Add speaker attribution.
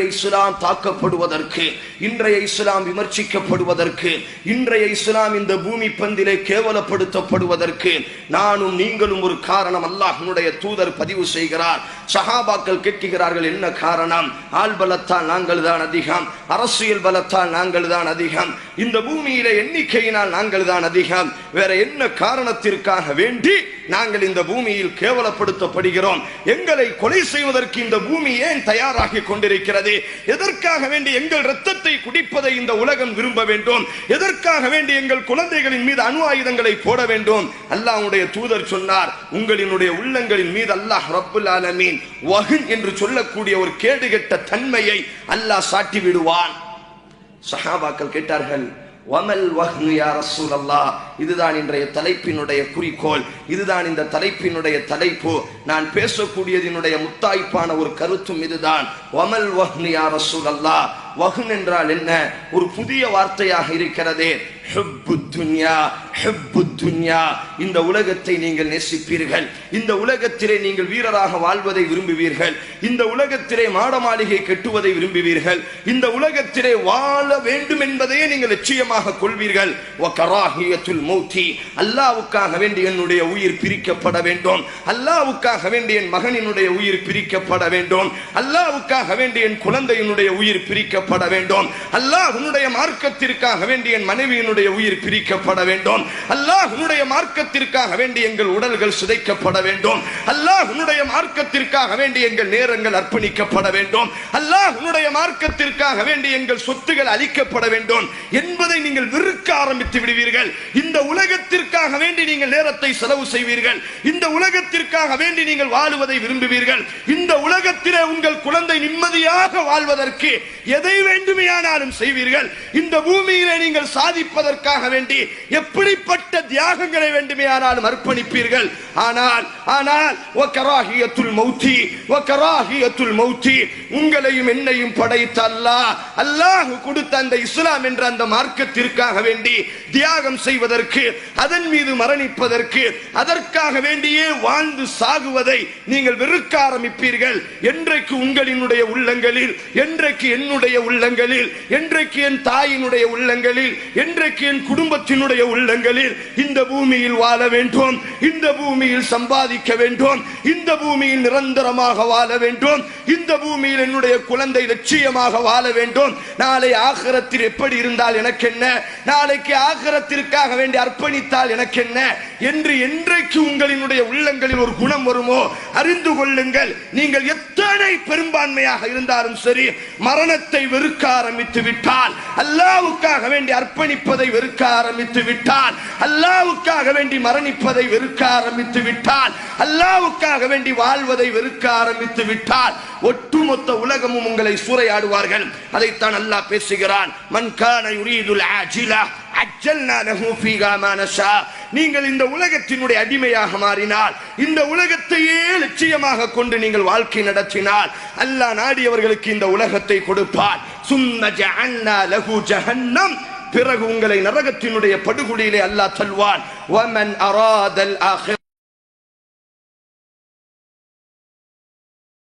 Speaker 1: இஸ்லாம் தாக்கப்படுவதற்கு இன்றைய இஸ்லாம் விமர்சிக்கப்படுவதற்கு இன்றைய இஸ்லாம் இந்த பூமி பந்திலே கேவலப்படுத்தப்படுவதற்கு நானும் நீங்களும் ஒரு காரணம். அல்லாஹனுடைய தூதர் பதிவு செய்கிறார். சஹாபாக்கள் கேட்கிறார்கள் என்ன காரணம்? ஆள் பலத்தால் நாங்கள் தான் அதிகம். அரசியல் பலத்தால் நாங்கள் தான் அதிகம். இந்த பூமியில எண்ணிக்கையினால் நாங்கள் தான் அதிகம். வேற என்ன காரணத்திற்காக வேண்டி நாங்கள் இந்த பூமியில் கேவலப்படுத்தப்படுகிறோம்? எங்களை கொலை செய்வதற்கு இந்த பூமி ஏன் தயாராகி கொண்டிருக்கிறது? எதற்காக வேண்டி எங்கள் ரத்தத்தை குடிப்பதை இந்த உலகம் விரும்ப வேண்டும்? எதற்காக வேண்டி எங்கள் குழந்தைகளின் மீது அணு ஆயுதங்களை போட வேண்டும்? அல்லாஹ்வுடைய தூதர் சொன்னார் உங்களினுடைய உள்ளங்களின் மீது அல்லாஹ் ரப்புல் ஆலமீன் வஹன் என்று சொல்லக்கூடிய ஒரு கேடுகெட்ட தன்மையை அல்லாஹ் சாட்டி விடுவான் சஹாபாக்கள் கேட்டார்கள் வமல் வஹ்னு யா இதுதான் இன்றைய தலைப்பினுடைய குறிக்கோள் இதுதான் இந்த தலைப்பினுடைய தலைப்பு. நான் பேசக்கூடியதினுடைய முத்தாய்ப்பான ஒரு கருத்தும் இதுதான். வமல் வஹ்னு யா ரசூலல்லாஹ்? வஹ்ன் என்றால் என்ன? ஒரு புதிய வார்த்தையாக இருக்கிறதே. ஹுப்பு துன்யா. துன்யா. இந்த உலகத்தை நீங்கள் நேசிப்பீர்கள். இந்த உலகத்திலே நீங்கள் வீரராக வாழ்வதை விரும்புவீர்கள். இந்த உலகத்திலே மாட மாளிகை கட்டுவதை விரும்புவீர்கள். இந்த உலகத்திலே வாழ வேண்டும் என்பதையே நீங்கள் லட்சியமாக கொள்வீர்கள். வகராஹியத்துல் மௌத்தி. அல்லாஹ்வுக்காக வேண்டி என்னுடைய உயிர் பிரிக்கப்பட வேண்டும். அல்லாவுக்காக வேண்டி என் மகனினுடைய உயிர் பிரிக்கப்பட வேண்டும். அல்லாவுக்காக வேண்டி என் குழந்தையினுடைய உயிர் பிரிக்கப்பட வேண்டும். அல்லாஹ் உன்னுடைய மார்க்கத்திற்காக வேண்டி என் மனைவியினுடைய உயிர் பிரிக்கப்பட வேண்டும். அல்லாஹ்வுடைய மார்க்கத்திற்காக வேண்டி எங்கள் உடல்கள் சிதைக்கப்பட வேண்டும். அல்லாஹ்வுடைய மார்க்கத்திற்காக வேண்டி எங்கள் நேரங்கள் அர்ப்பணிக்கப்பட வேண்டும். அல்லாஹ்வுடைய மார்க்கத்திற்காக வேண்டி எங்கள் சொத்துகள் அளிக்கப்பட வேண்டும். என்பதை நீங்கள் விருக்க ஆரம்பித்து விடுவீர்கள். இந்த உலகத்திற்கு உலகத்திற்காக வேண்டி நீங்கள் நேரத்தை செலவு செய்வீர்கள். இந்த உலகத்திற்காக வேண்டி நீங்கள் வாழுவதை விரும்புவீர்கள். இந்த உலகத்திலே உங்கள் குழந்தை நிம்மதியாக வாழ்வதற்கு எதை வேண்டுமையானாலும் செய்வீர்கள். இந்த பூமியிலே நீங்கள் சாதிப்பதற்காக வேண்டி எப்படிப்பட்ட தியாகங்களை வேண்டுமையானாலும் அர்ப்பணிப்பீர்கள். ஆனால் ஆனால் வகராஹியத்துல் மௌத்தி வகராஹியத்துல் மௌத்தி உங்களையும் என்னையும் படைத்த அல்லாஹ் அல்லாஹ் கொடுத்த அந்த இஸ்லாம் என்ற அந்த மார்க்கத்திற்காக வேண்டி தியாகம் செய்வதற்கு அதன் மீது மரணிப்பதற்கு அதற்காக வேண்டியே வாழ்ந்து சாகுவதை நீங்கள் வெறுக்க ஆரம்பிப்பீர்கள். என்றைக்கு உங்களினுடைய உள்ளங்களில் என்றைக்கு என்னுடைய உள்ளங்களில் என்றைக்கு என் தாயினுடைய உள்ளங்களில் என்றைக்கு என் குடும்பத்தினுடைய உள்ளங்களில் இந்த பூமியில் வாழ வேண்டும் இந்த பூமியில் சம்பாதிக்க வேண்டும் இந்த பூமியில் நிரந்தரமாக வாழ வேண்டும் இந்த பூமியில் என்னுடைய குழந்தை லட்சியமாக வாழ வேண்டும். நாளை ஆகரத்தில் எப்படி இருந்தால் எனக்கு என்ன நாளைக்கு ஆகரத்திற்காக வேண்டி அர்ப்பணித்தால் எனக்கு எனக்கு என்ன என்று என்றைக்கு உங்களினுடைய உள்ளங்களில் ஒரு குணம் வருமோ அறிந்து கொள்ளுங்கள். நீங்கள் எத்தனை பெரும்பான்மையாக இருந்தாலும் சரி மரணத்தை வெறுக்க ஆரம்பித்து விட்டால் அல்லாவுக்காக வேண்டி அர்ப்பணிப்பதை வெறுக்க ஆரம்பித்து விட்டால் அல்லாவுக்காக வேண்டி மரணிப்பதை வெறுக்க ஆரம்பித்து விட்டால் அல்லாவுக்காக வேண்டி வாழ்வதை வெறுக்க ஆரம்பித்து விட்டால் ஒட்டுமொத்த உலகமும் உங்களை சூறையாடுவார்கள். அதைத்தான் அல்லாஹ் பேசுகிறான். மன்கான யுரீதுல் ஆஜிலா நீங்கள் இந்த உலகத்தினுடைய அடிமையாக மாறினால் இந்த உலகத்தையே லட்சியமாக கொண்டு நீங்கள் வாழ்க்கை நடத்தினால் அல்லாஹ் நாடியவர்களுக்கு இந்த உலகத்தை கொடுப்பார். சும்ம ஜஅல்னா ஜஹன்னம். பிறகு உங்களை நரகத்தினுடைய படுகொலியிலே அல்லாஹ் சொல்வான்